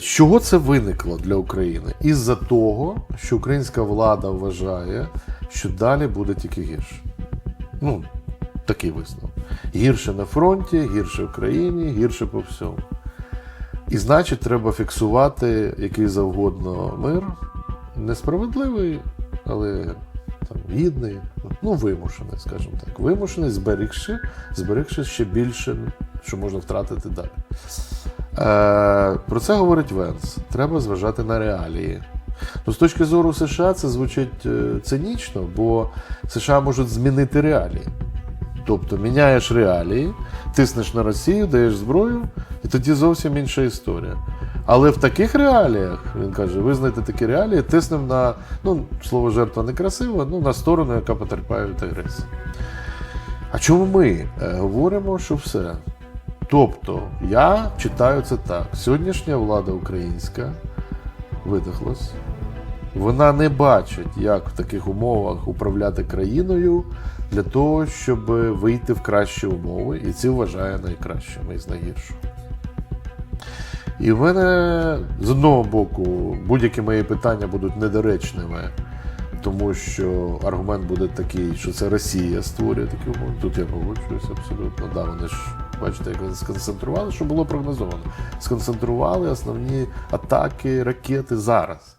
З чого це виникло для України? Із-за того, що українська влада вважає, що далі буде тільки гірше. Ну, такий висновок. Гірше на фронті, гірше в країні, гірше по всьому. І значить, треба фіксувати який завгодно мир. Несправедливий, але там, гідний, ну, вимушений, скажімо так. Вимушений, зберігши, зберігши ще більше, що можна втратити далі. Е, про це говорить Венс. Треба зважати на реалії. Ну, з точки зору США це звучить е, цинічно, бо США можуть змінити реалії. Тобто міняєш реалії, тиснеш на Росію, даєш зброю, і тоді зовсім інша історія. Але в таких реаліях, він каже, визнайте такі реалії, тиснемо на, ну, слово жертва некрасиво, ну, на сторону, яка потерпає від агресії. А чому ми е, говоримо, що все? Тобто, я читаю це так: сьогоднішня влада українська видихлась. Вона не бачить, як в таких умовах управляти країною для того, щоб вийти в кращі умови, і ці вважає найкращими із найгірших. І в мене з одного боку будь-які мої питання будуть недоречними, тому що аргумент буде такий, що це Росія створює такі умови. Тут я погоджуюся абсолютно. Да, вони ж бачите, як вони сконцентрували, що було прогнозовано. Сконцентрували основні атаки ракети зараз.